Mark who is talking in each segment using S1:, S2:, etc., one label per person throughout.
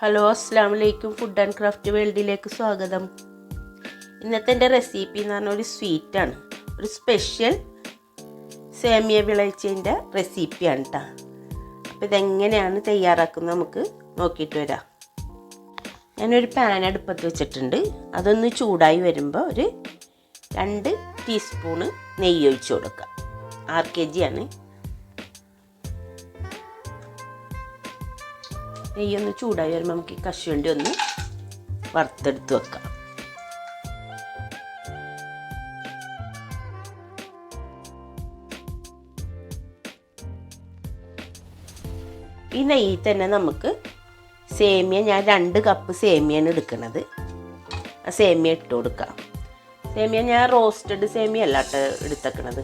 S1: Hello അസ്സാം വലൈക്കും food and craft വേൾഡിലേക്ക് സ്വാഗതം. ഇന്നത്തെ എന്റെ റെസിപ്പി എന്ന് പറഞ്ഞാൽ ഒരു സ്വീറ്റാണ് ഒരു സ്പെഷ്യൽ സേമിയ വിളയിച്ചതിന്റെ റെസിപ്പിയാണ് കേട്ടോ അപ്പോൾ ഇതെങ്ങനെയാണ് തയ്യാറാക്കുന്നത് നമുക്ക് നോക്കിയിട്ട് വരാം. ഞാനൊരു പാൻ അടുപ്പത്ത് വെച്ചിട്ടുണ്ട്. അതൊന്ന് ചൂടായി വരുമ്പോൾ ഒരു രണ്ട് ടീസ്പൂണ് നെയ്യ് ഒഴിച്ച് കൊടുക്കുക. ആറ് കെ ജിയാണ് നെയ്യൊന്ന് ചൂടായി വരുമ്പോൾ നമുക്ക് ഈ കശുവണ്ടി ഒന്ന് വറുത്തെടുത്ത് വെക്കാം. ഈ നെയ്യിൽ തന്നെ നമുക്ക് സേമിയ ഞാൻ രണ്ട് കപ്പ് സേമിയാണ് എടുക്കുന്നത് ആ സേമിയ ഇട്ട് കൊടുക്കാം. സേമിയ ഞാൻ റോസ്റ്റഡ് സേമിയ അല്ല കേട്ടോ എടുത്തേക്കണത്.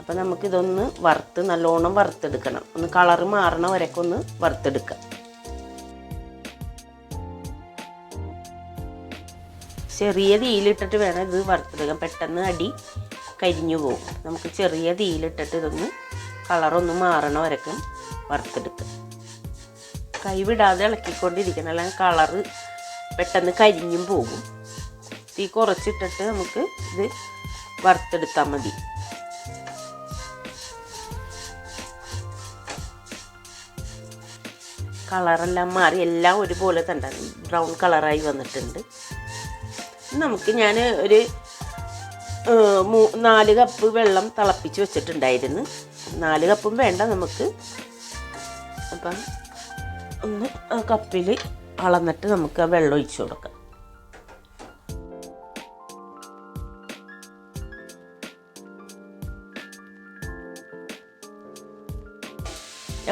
S1: അപ്പോൾ നമുക്കിതൊന്ന് വറുത്ത് നല്ലോണം വറുത്തെടുക്കണം. ഒന്ന് കളറ് മാറണ വരെയൊക്കെ ഒന്ന് വറുത്തെടുക്കാം. ചെറിയ തീയിലിട്ടിട്ട് വേണം ഇത് വറുത്തെടുക്കാൻ പെട്ടെന്ന് അടി കരിഞ്ഞു പോകും. നമുക്ക് ചെറിയ തീയിലിട്ടിട്ട് ഇതൊന്ന് കളറൊന്ന് മാറണ വരക്കും വറുത്തെടുക്കുക കൈ വിടാതെ ഇളക്കിക്കൊണ്ടിരിക്കണം. അല്ലെങ്കിൽ കളറ് പെട്ടെന്ന് കരിഞ്ഞും പോകും. തീ കുറച്ചിട്ടിട്ട് നമുക്ക് ഇത് വറുത്തെടുത്താൽ മതി. കളറെല്ലാം മാറി. എല്ലാം ഒരുപോലെ തന്നെ. ബ്രൗൺ കളറായി വന്നിട്ടുണ്ട്. നമുക്ക് ഞാൻ ഒരു നാല് കപ്പ് വെള്ളം തിളപ്പിച്ച് വെച്ചിട്ടുണ്ടായിരുന്നു. നാല് കപ്പും വേണ്ട നമുക്ക്. അപ്പം ഒന്ന് ആ കപ്പിൽ അളന്നിട്ട് നമുക്ക് ആ വെള്ളം ഒഴിച്ചു കൊടുക്കാം.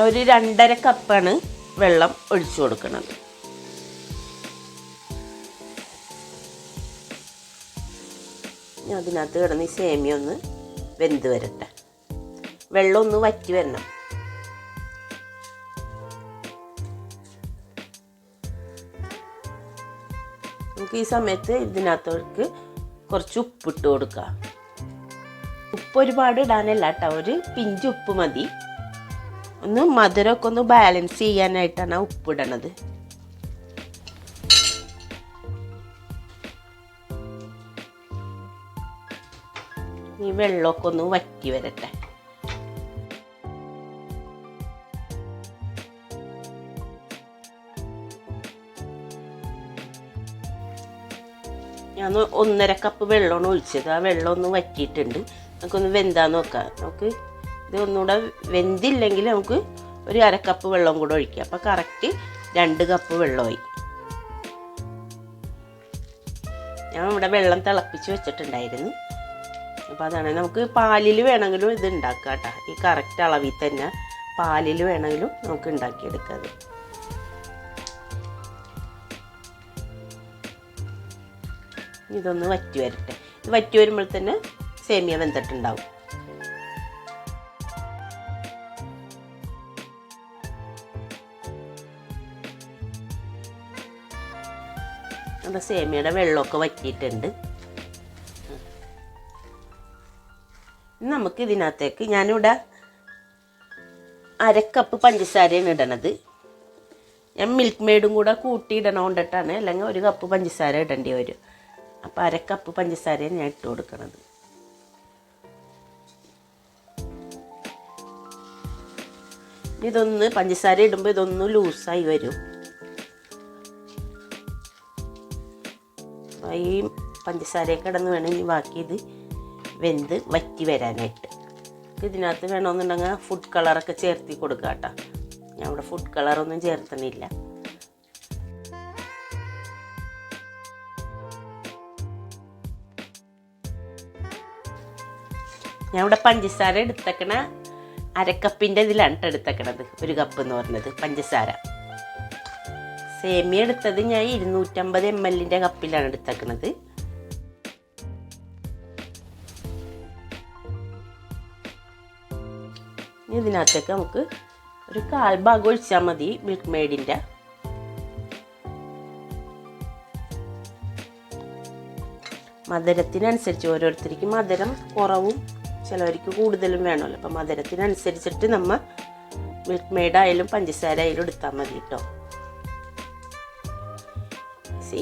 S1: ഒരു രണ്ടര കപ്പാണ് വെള്ളം ഒഴിച്ചു കൊടുക്കുന്നത് ഇനി അതിനകത്ത് കിടന്ന് ഈ സേമിയ ഒന്ന് വെന്ത് വരട്ടെ. വെള്ളം ഒന്ന് വറ്റി വരണം. നമുക്ക് ഈ സമയത്ത് ഇതിനകത്തോട്ട് കുറച്ച് ഉപ്പിട്ട് കൊടുക്കാം. ഉപ്പ് ഒരുപാട് ഇടാനല്ല കേട്ടോ ഒരു പിഞ്ച് ഉപ്പ് മതി. ഒന്ന് മധുരമൊക്കെ ഒന്ന് ബാലൻസ് ചെയ്യാനായിട്ടാണ് ഉപ്പ് ഉപ്പിടണത് ഈ വെള്ളമൊക്കെ ഒന്ന് വറ്റി വരട്ടെ. ഞാൻ ഒന്നര കപ്പ് വെള്ളമാണ് ഒഴിച്ചത്. ആ വെള്ളം ഒന്ന് വറ്റിയിട്ടുണ്ട്. നമുക്കൊന്ന് വെന്താൻ നോക്കാം. നമുക്ക് ഇത് ഒന്നുകൂടെ വെന്തില്ലെങ്കിൽ നമുക്ക് ഒരു അര കപ്പ് വെള്ളം കൂടെ ഒഴിക്കാം. അപ്പോൾ കറക്റ്റ് രണ്ട് കപ്പ് വെള്ളമായി. ഞാൻ ഇവിടെ വെള്ളം തിളപ്പിച്ച് വെച്ചിട്ടുണ്ടായിരുന്നു. അപ്പോൾ അതാണ്. നമുക്ക് പാലിൽ വേണമെങ്കിലും ഇത് ഉണ്ടാക്കാം കേട്ടോ. ഈ കറക്റ്റ് അളവിൽ തന്നെ പാലിൽ വേണമെങ്കിലും നമുക്ക് ഉണ്ടാക്കിയെടുക്കാം അത്. ഇതൊന്ന് വറ്റി വരട്ടെ. ഇത് വറ്റി വരുമ്പോൾ തന്നെ സേമിയ വെന്തിട്ടുണ്ടാവും. നമ്മുടെ സേമിയയുടെ വെള്ളമൊക്കെ വറ്റിയിട്ടുണ്ട്. നമുക്ക് ഇതിനകത്തേക്ക് ഞാനിവിടെ അരക്കപ്പ് പഞ്ചസാരയാണ് ഇടണത്. ഞാൻ മിൽക്ക് മെയ്ഡും കൂടെ കൂട്ടി ഇടണ കൊണ്ടിട്ടാണ് അല്ലെങ്കിൽ ഒരു കപ്പ് പഞ്ചസാര ഇടേണ്ടി വരും. അപ്പോൾ അരക്കപ്പ് പഞ്ചസാരയാണ് ഞാൻ ഇട്ട് കൊടുക്കണത്. ഇതൊന്ന് പഞ്ചസാര ഇടുമ്പോൾ ഇതൊന്ന് ലൂസായി വരും. ഈ പഞ്ചസാരയൊക്കെ കിടന്ന് വേണമെങ്കിൽ ബാക്കി ഇത് വെന്ത് വറ്റി വരാനായിട്ട്. ഇതിനകത്ത് വേണമെന്നുണ്ടെങ്കിൽ ഫുഡ് കളറൊക്കെ ചേർത്തി കൊടുക്കുക കേട്ടോ. ഞാൻ ഇവിടെ ഫുഡ് കളറൊന്നും ചേർത്തണില്ല. ഞാൻ ഇവിടെ പഞ്ചസാര എടുത്തേക്കണ അരക്കപ്പിന്റെ ഇതിലാണ് എടുത്തേക്കണത്. ഒരു കപ്പ് എന്ന് പറഞ്ഞത് പഞ്ചസാര. സേമിയ എടുത്തത് ഞാൻ ഇരുന്നൂറ്റമ്പത് എം എല്ലിന്റെ കപ്പിലാണ് എടുത്തേക്കണത്. ഇനി ഇതിനകത്തേക്ക് നമുക്ക് ഒരു കാൽ ഭാഗം ഒഴിച്ചാൽ മതി മിൽക്ക് മെയ്ഡിന്റെ മധുരത്തിനനുസരിച്ച് ഓരോരുത്തർക്ക് മധുരം കുറവും ചിലവർക്ക് കൂടുതലും വേണമല്ലോ. അപ്പം മധുരത്തിനനുസരിച്ചിട്ട് നമ്മൾ മിൽക്ക് മെയ്ഡ് ആയാലും പഞ്ചസാര ആയാലും എടുത്താൽ മതി കേട്ടോ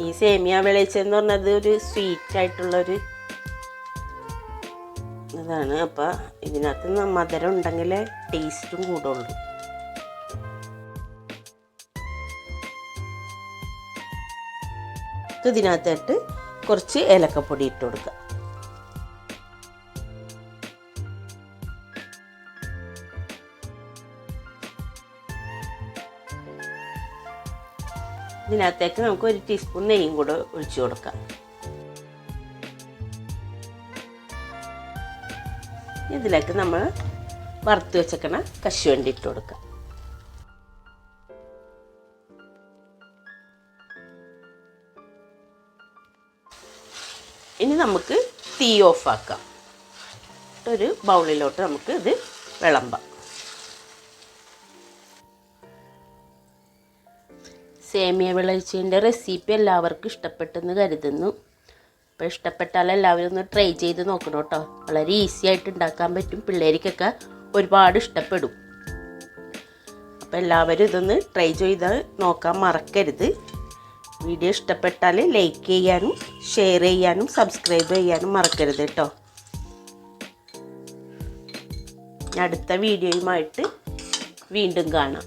S1: ഈ സേമിയ വിളയിച്ചതെന്ന് പറഞ്ഞത് ഒരു സ്വീറ്റ് ആയിട്ടുള്ളൊരു ഇതാണ്. അപ്പോൾ ഇതിനകത്ത് മധുരം ഉണ്ടെങ്കിൽ ടേസ്റ്റും കൂടുള്ളൂ. ഇതിനകത്തായിട്ട് കുറച്ച് ഏലക്കപ്പൊടി ഇട്ട് കൊടുക്കുക ഇതിനകത്തേക്ക് നമുക്ക് ഒരു ടീസ്പൂൺ നെയ്യും കൂടെ ഒഴിച്ചു കൊടുക്കാം. ഇതിലേക്ക് നമ്മൾ വറുത്ത് വെച്ചേക്കണ കശുവണ്ടി ഇട്ട് കൊടുക്കുക. ഇനി നമുക്ക് തീ ഓഫാക്കാം ഒരു ബൗളിലോട്ട് നമുക്ക് ഇത് വിളമ്പാം. സേമിയ വിളയിച്ചതിന്റെ റെസിപ്പി എല്ലാവർക്കും ഇഷ്ടപ്പെട്ടെന്ന് കരുതുന്നു. അപ്പോൾ ഇഷ്ടപ്പെട്ടാൽ എല്ലാവരും ഒന്ന് ട്രൈ ചെയ്ത് നോക്കണം കേട്ടോ. വളരെ ഈസി ആയിട്ട് ഉണ്ടാക്കാൻ പറ്റും. പിള്ളേർക്കൊക്കെ ഒരുപാട് ഇഷ്ടപ്പെടും. അപ്പോൾ എല്ലാവരും ഇതൊന്ന് ട്രൈ ചെയ്ത് നോക്കാൻ മറക്കരുത്. വീഡിയോ ഇഷ്ടപ്പെട്ടാൽ ലൈക്ക് ചെയ്യാനും ഷെയർ ചെയ്യാനും സബ്സ്ക്രൈബ് ചെയ്യാനും മറക്കരുത് കേട്ടോ. അടുത്ത വീഡിയോയുമായിട്ട് വീണ്ടും കാണാം.